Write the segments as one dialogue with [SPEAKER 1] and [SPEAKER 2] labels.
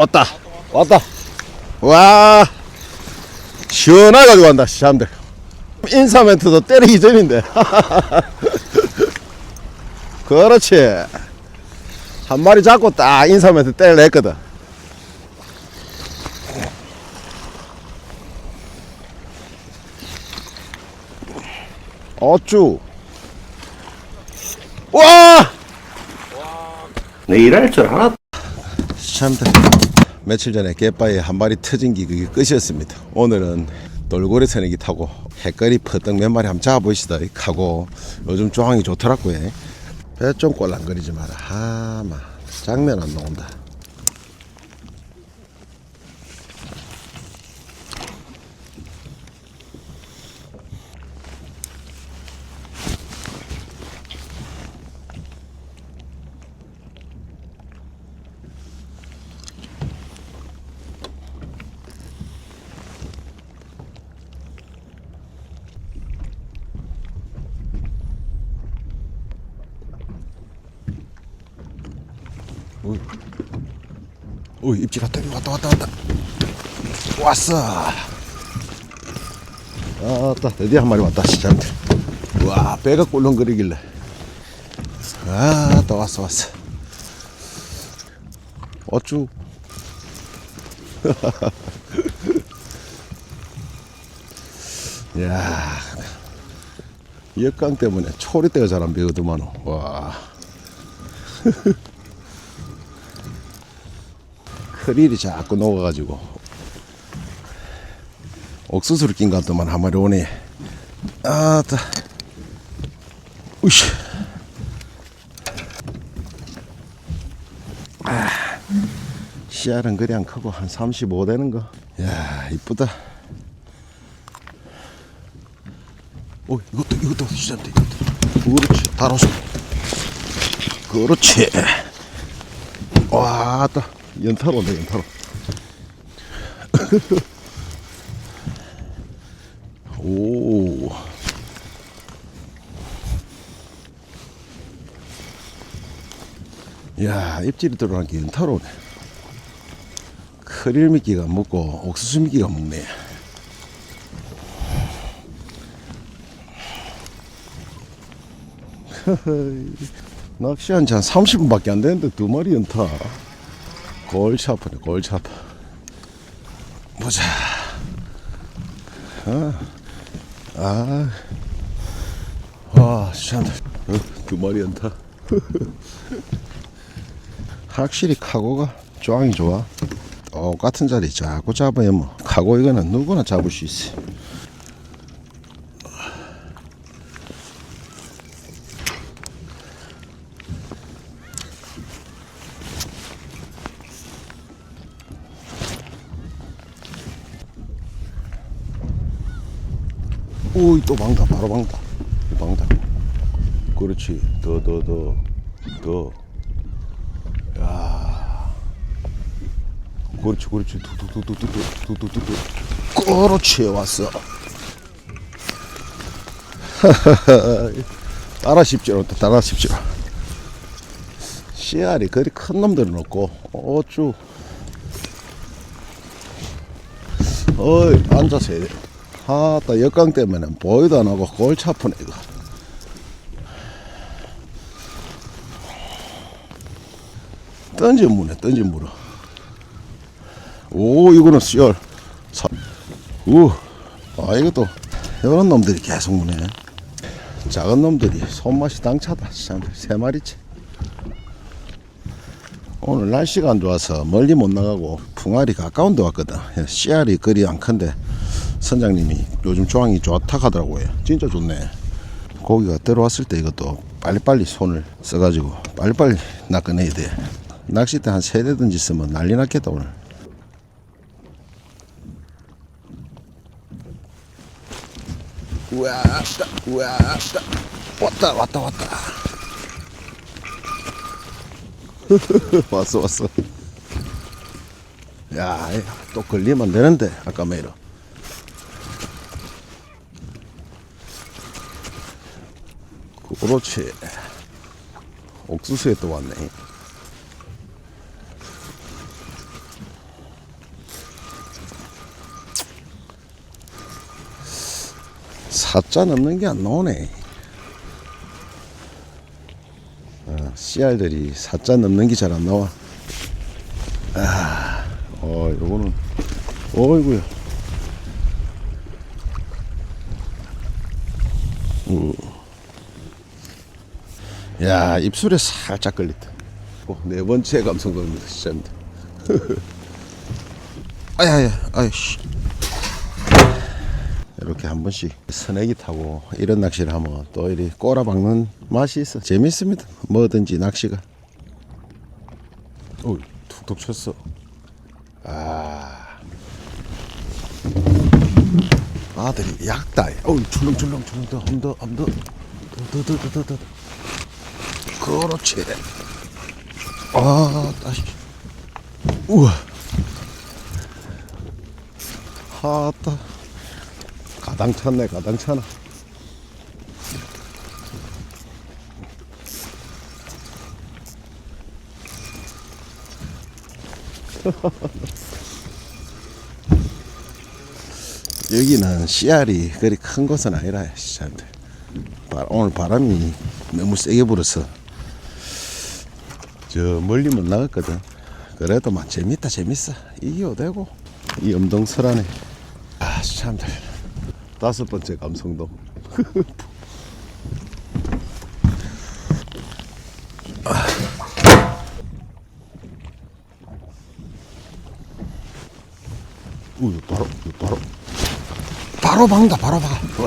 [SPEAKER 1] 왔다. 왔다. 와. 시원하게 가지고 간다 시함들. 인사 멘트도 때리기 전인데. 그렇지. 한 마리 잡고 딱 인사 멘트 때려냈거든. 어쭈. 와!
[SPEAKER 2] 내 일 할 줄 알았다.
[SPEAKER 1] 참들 며칠 전에 갯바에 한 마리 터진 게 그게 끝이었습니다. 오늘은 돌고래 서내기 타고 해거리 퍼뜩 몇 마리 한번 잡아보시다 하고 요즘 조항이 좋더라고요. 배 좀 꼴랑거리지 마라. 하마 장면 안 나온다. 오 입질 왔다 왔다 왔다 왔다 왔어. 아따 드디어 한 마리 왔다 시장들. 와 배가 꿀렁거리길래. 아따 왔어 왔어. 어쭈. 야 역강 때문에 초리대가 잘 안 배거든만 와 크릴이 자꾸 녹아가지고 옥수수를 낀것 같더만 한 마리 오네 아따 우씨 아, 씨알은 안 크고 한 35 되는 거. 야 이쁘다. 오 이것도 이것도 시작돼 이것도. 그렇지 다로서. 그렇지. 와따 연타로 온다 연타로. 오. 야 입질이 들어간 게 연타로 오네. 크릴 미끼가 먹고 옥수수 미끼가 먹네. 낚시 한 지 한 30분밖에 안 되는데 두 마리 연타. 골치 아프네, 골치 아파. 보자. 아, 아, 와, 시원해. 어, 두 마리 연타. 확실히 카고가 조항이 좋아. 똑같은 자리 자꾸 잡으면 뭐 카고 이거는 누구나 잡을 수 있어. 오이 또 방다. 바로 방다. 방다. 그렇지. 더 더 더더. 그렇지 그렇지. 두두두두두두두두두 그렇지 왔어. 따라 십지로 따라 십지로. 씨알이 그리 큰 놈들은 없고. 어쭈. 어이 앉아서 해야 돼 아따 역강 때문에 보이도 안 하고 골치 아프네 이거. 던지 무네 던지 물어 오 이거는 씨알 우아 이것도 이런 놈들이 계속 무네. 작은 놈들이 손맛이 당차다 참, 세 마리째. 오늘 날씨가 안 좋아서 멀리 못 나가고 풍알이 가까운 데 왔거든. 씨알이 그리 안 큰데 선장님이 요즘 조항이 좋다 하더라고요. 진짜 좋네. 고기가 들어왔을 때 이것도 빨리빨리 손을 써가지고 빨리빨리 낚아내야 돼. 낚싯대 한 세대 던지으면 난리 났겠다 오늘. 왔다 왔다. 왔다 왔다 왔다. 왔어 왔어. 야또 걸리면 안 되는데 아까 메로 그렇지. 옥수수에 또 왔네. 사자 넘는 게 안 나오네. 아, CR들이 사자 넘는 게 잘 안 나와. 아, 어, 요거는, 어이구야. 우. 야, 입술에 살짝 걸렸다. 어, 네 번째 감성도입니다, 시작입니다. 아야야, 아이씨. 이렇게 한 번씩 스내기 타고 이런 낚시를 하면 또 이리 꼬라 박는 맛이 있어. 재밌습니다. 뭐든지 낚시가. 오, 툭툭 쳤어. 아. 아들이 약다. 어우, 출렁출렁 출렁 더, 한 더, 한 더, 더, 더, 더, 더, 더. 그렇지. 아, 다시. 우와. 하따. 가당 찼네, 가당 차나. 여기는 씨알이 그리 큰 곳은 아니라 시장들. 오늘 바람이 너무 세게 불어서 저 멀리 못 나갔거든. 그래도 막 재밌다 재밌어. 이겨 되고? 이 엄동설 안에. 아 참들. 다섯 번째 감성돔. 우 바로 이거 바로. 바로 박는다 바로 박아.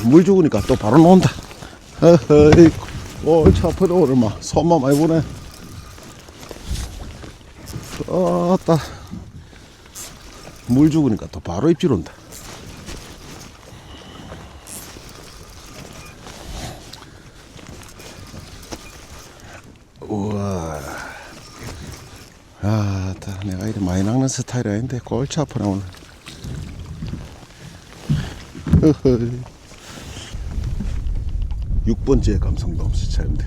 [SPEAKER 1] 와물 죽으니까 또 바로 나온다. 어허이. 옳차 아프다 오늘 막 손만 많이 보네 아따 물 죽으니까 또 바로 입질 온다 우와 아따 내가 이리 많이 낚는 스타일이 아닌데 골치 아프네 오늘 어허이. 6번째 감성돔 시차입니다.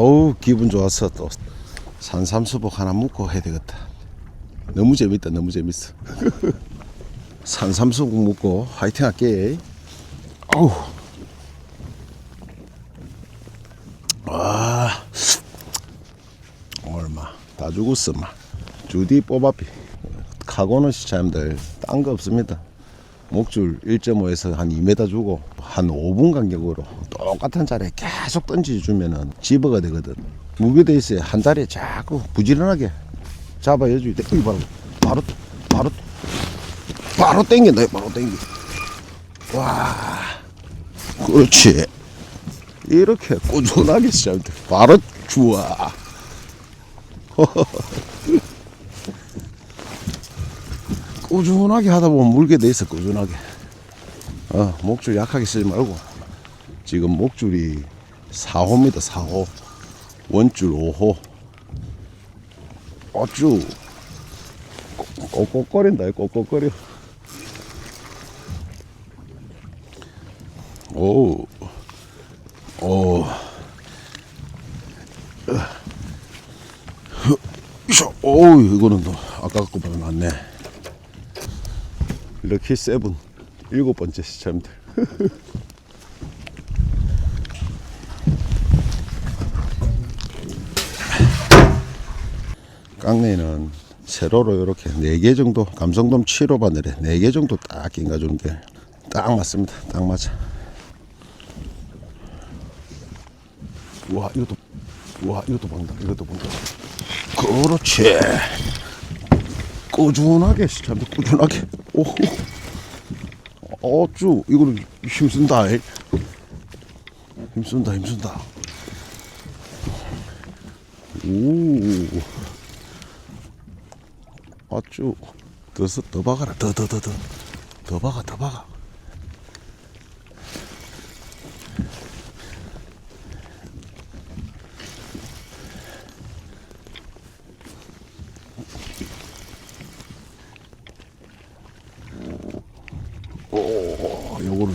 [SPEAKER 1] 어우 기분 좋았어 또 산삼수복 하나 묶고 해야 되겠다. 너무 재밌다 너무 재밌어. 산삼수복 묶고 화이팅 할게. 어우. 아 얼마 다 죽었어 마. 주디 뽑아비. 카고는 시차님들 딴 거 없습니다. 목줄 1.5에서 한 2m 주고 한 5분 간격으로 똑같은 자리에 계속 던져주면은 집어가 되거든. 무게돼 있어야 한 자리에 자꾸 부지런하게 때, 이 바로, 바로, 바로, 바로 땡긴다, 바로 땡겨. 와, 그렇지. 이렇게 꾸준하게 시작돼. 바로 주와. 꾸준하게 하다 보면 물게 돼 있어 꾸준하게 어, 목줄 약하게 쓰지 말고 지금 목줄이 4호입니다 4호 원줄 5호 어쭈 꼭꼭거린다 꼭꼭거려 오, 오, 오, 이거는 또 아까 거보다 낫네. 럭키 세븐 일곱 번째 시참들 깡내는 세로로 이렇게 네개 정도 감성돔 7호 바늘에 네개 정도 딱 낑가주는 게 딱 맞습니다. 딱 맞아. 와 이것도 와 이것도 방다 이것도 방다. 그렇지. 꾸준하게 시참 꾸준하게. 오. 어쭈 이거는 힘쓴다. 이. 힘쓴다 힘쓴다. 오 어쭈 더서 더 박아라 더 더 더 더 더 박아 더 박아 오, 요거는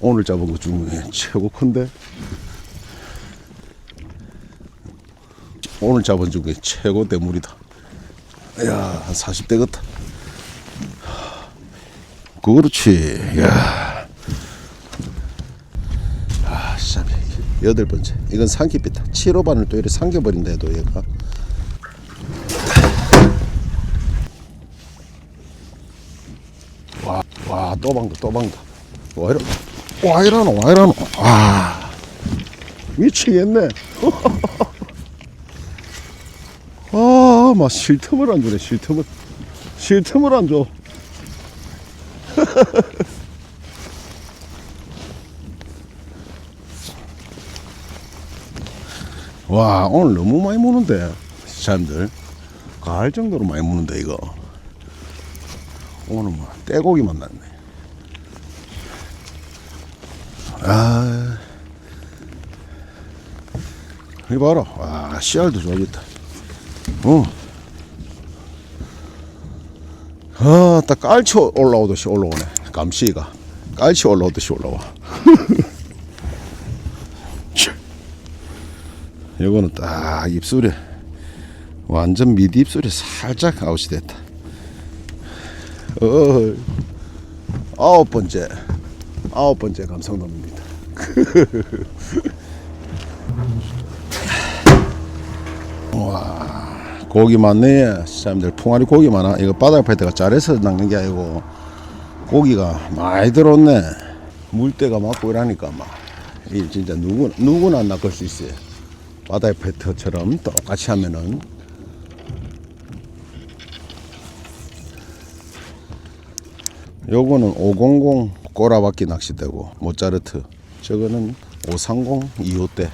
[SPEAKER 1] 오늘 잡은 것 중에 최고 큰데? 오늘 잡은 중에 최고 대물이다. 야, 한 40대 같다. 그렇지. 야. 아, 참. 여덟 번째. 이건 삼키비다. 7호 반을 또 이렇게 삼겨버린다 해도 얘가. 와, 와, 또 방다, 또 방다. 와, 이러, 와, 이러노, 와, 이러노. 와, 미치겠네. 아, 막쉴 틈을 안 주네, 쉴 틈을. 쉴 틈을 안 줘. 와, 오늘 너무 많이 무는데, 사람들. 가을 정도로 많이 무는데, 이거. 오늘 뭐, 떼고기만 났네. 아, 이 봐라. 와, 씨알도 좋아졌다. 어. 아, 딱 깔치 올라오듯이 올라오네. 감시가. 깔치 올라오듯이 올라와. 치. 요거는 딱 입술에 완전 미디 입술에 살짝 아웃이 됐다. 어, 아홉 번째, 아홉 번째 감성돔입니다. 고기 많네 사람들 풍아리 고기 많아. 이거 바닥 팔 때가 잘해서 낚는 게 아니고 고기가 많이 들었네. 물때가 맞고 이러니까 막 이 진짜 누구나 누구나 낚을 수 있어요. 바닥 패트처럼 똑같이 하면은. 요거는 500 꼬라박기 낚싯대고 모짜르트. 저거는 530 2호대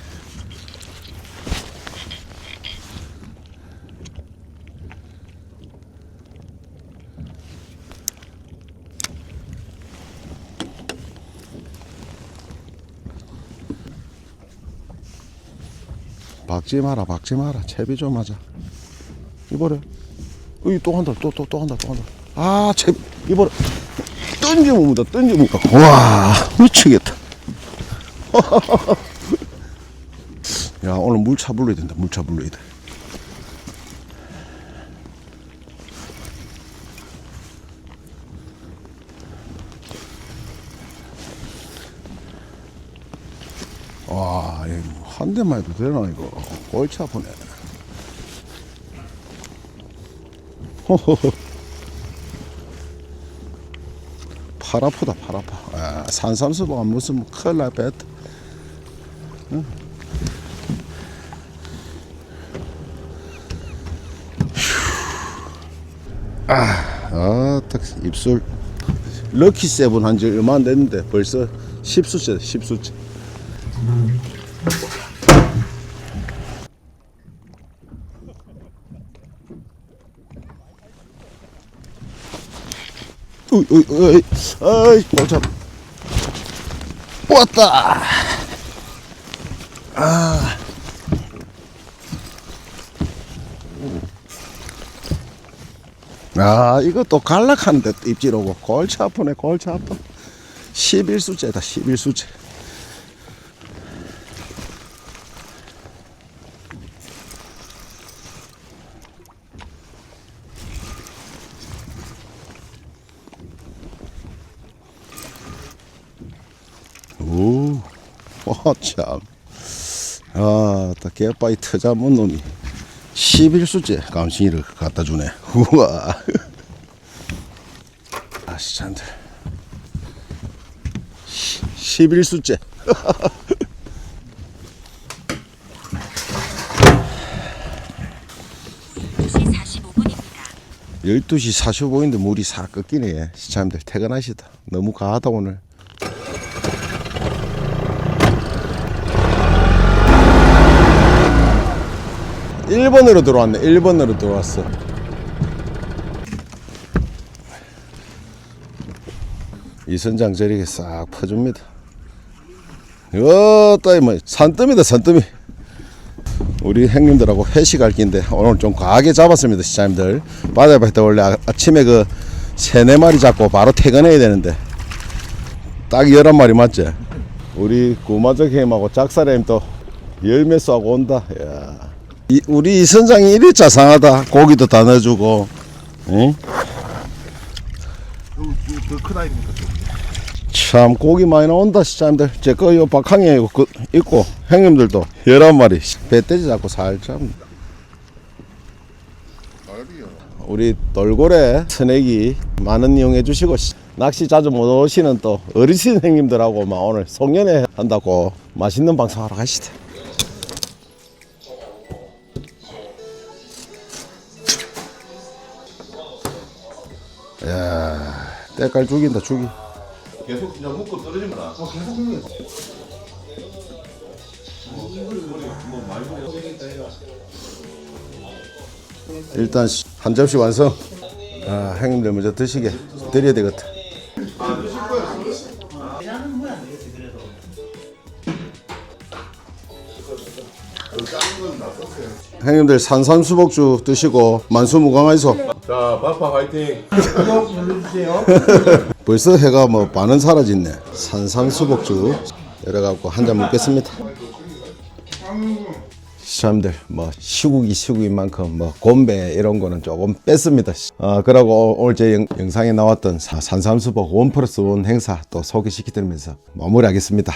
[SPEAKER 1] 박지 마라 박지 마라. 채비 좀 하자. 이보래 어이 또 한다 또 또 또 한다 또 한다. 아 이보래 던져 묻다 던져 묻다. 와 미치겠다. 야 오늘 물차 불러야 된다 물차 불러야 돼 와, 이한 대만 해도 되나, 이거. 골치 아프네. 호호호. 팔 아프다, 팔 아파. 아, 산삼수보가 무슨 큰일 날 뻔했다. 응? 휴. 아, 아, 딱 입술. 럭키 세븐 한지 얼마 안 됐는데 벌써 10수째, 10수째. 으이, 으이, 으이, 아이, 골참. 왔다. 아. 아, 이것도 갈락하는데 입질 오고. 골치 아프네, 골치 아파. 11수째다, 11수째. 오, 와, 참. 아, 딱 개빠이 터잡은 놈이 11수째 감신이를 갖다 주네. 우와. 아, 시찬들. 11수째.
[SPEAKER 3] 2시 45분입니다.
[SPEAKER 1] 12시 45분인데 물이 싹 꺾이네. 시참들 퇴근하시다. 너무 가하다 오늘. 일번으로 들어왔네. 1번으로 들어왔어. 이선장 저렇게 싹 퍼줍니다. 이거 또뭐 산더미다 산더미. 우리 형님들하고 회식할 긴데 오늘 좀 과하게 잡았습니다 시장님들 바다에 때 원래 아- 아침에 그 세네 마리 잡고 바로 퇴근해야 되는데 딱 열한 마리 맞지 우리 구마적 형님하고 작사람 또열몇 쏘하고 온다 야. 이, 우리 이 선장이 이리 자상하다. 고기도 다 넣어주고 응?
[SPEAKER 4] 그큰 아이입니까?
[SPEAKER 1] 참 고기 많이 나온다 시장님들. 제거 요 박항에 그, 있고 형님들도. 열한 마리. 배돼지 잡고 살짝 우리 돌고래 스낵이 많은 이용해 주시고 시- 낚시 자주 못 오시는 또 어르신 형님들하고 막 오늘 송년회 한다고 맛있는 방송 하러 가시다 야 때깔 죽인다 죽이.
[SPEAKER 2] 계속 그냥 묶고 떨어지면 안
[SPEAKER 1] 일단 한 접시 완성. 아, 형님들 먼저 드시게. 드려야 되겠다. 형님들 산삼수복주 드시고 만수무강하이소.
[SPEAKER 2] 자, 바파 화이팅.
[SPEAKER 1] 벌써 해가 뭐 반은 사라졌네. 산삼수복주 열어갖고 한 잔 먹겠습니다. 시청자들 뭐 시국이 시국인 만큼 뭐 곰배 이런 거는 조금 뺐습니다. 아 그러고 오늘 제 영, 영상에 나왔던 사- 산삼수복 원 플러스 원 행사 또 소개시켜드리면서 마무리하겠습니다.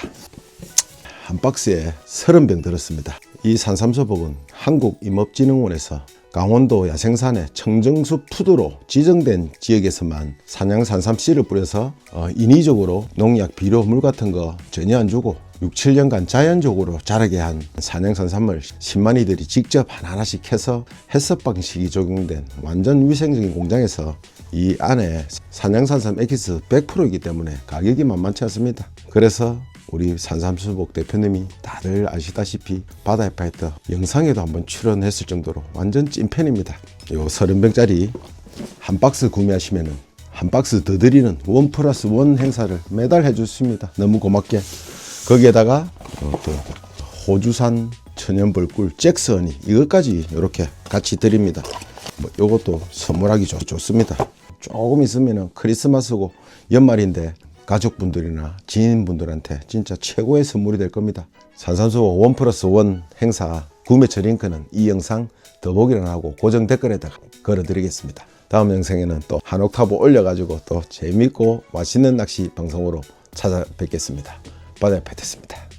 [SPEAKER 1] 한 박스에 30병 들었습니다. 이 산삼수복은 한국임업진흥원에서 강원도 야생산의 청정수 푸드로 지정된 지역에서만 산양 산삼 씨를 뿌려서 어, 인위적으로 농약, 비료, 물 같은 거 전혀 안 주고 6, 7년간 자연적으로 자라게 한 산양 산삼을 10만이들이 직접 하나하나씩 해서 해썹 방식이 적용된 완전 위생적인 공장에서 이 안에 산양 산삼 엑기스 100%이기 때문에 가격이 만만치 않습니다. 그래서 우리 산삼수복 대표님이 다들 아시다시피 바다의 파이터 영상에도 한번 출연했을 정도로 완전 찐팬입니다. 요 30병짜리 한 박스 구매하시면은 한 박스 더 드리는 원 플러스 원 행사를 매달 해줬습니다. 너무 고맙게. 거기에다가 어, 또 호주산 천연벌꿀 잭스언이 이것까지 이렇게 같이 드립니다. 뭐 요것도 선물하기 좋, 좋습니다. 조금 있으면 크리스마스고 연말인데 가족분들이나 지인분들한테 진짜 최고의 선물이 될 겁니다. 산산수호 원 플러스 원 행사 구매처 링크는 이 영상 더보기란 하고 고정 댓글에다가 걸어드리겠습니다. 다음 영상에는 또 한 옥타브 올려가지고 또 재밌고 맛있는 낚시 방송으로 찾아뵙겠습니다. 바다의 패트였습니다.